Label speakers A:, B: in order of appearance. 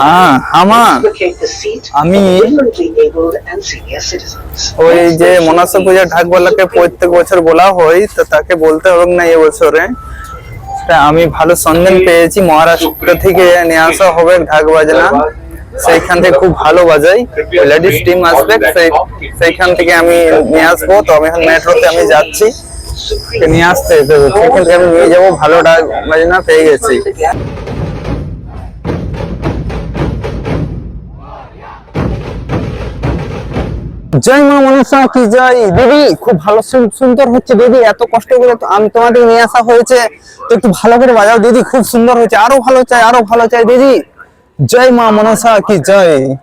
A: হ্যাঁ আমা
B: vacate the seat
A: আমি. ওই যে মনসা পূজা ঢাকবালাকে প্রত্যেক বছর বলা হয় তো তাকে বলতে হবে না এবছরে। আমি ভালো সন্ধান পেয়েছি মহারাষ্ট্র থেকে নিয়ে আসা হবে ঢাক বাজনা সেইখান থেকে খুব ভালো বাজাই। লেডিস টিম আসবে সেই সেইখান থেকে আমি নিয়ে আসব। তো আমি এখন মেট্রোতে আমি যাচ্ছি। নিয়ে আসতে তো সেইখান থেকে আমি নিয়ে যাব ভালো ঢাক বাজনা পেয়ে গেছি। জয় মা মনসা কি জয়? দিদি, খুব ভালো সুন- সুন্দর হচ্ছে দিদি, এত কষ্ট করে আমি তোমাদের নিয়ে আসা হয়েছে। তো একটু ভালো করে বাজাও, দিদি, খুব সুন্দর হয়েছে। আরও ভালো চাই, আরও ভালো চাই, দিদি। জয় মা মনসা কি জয়?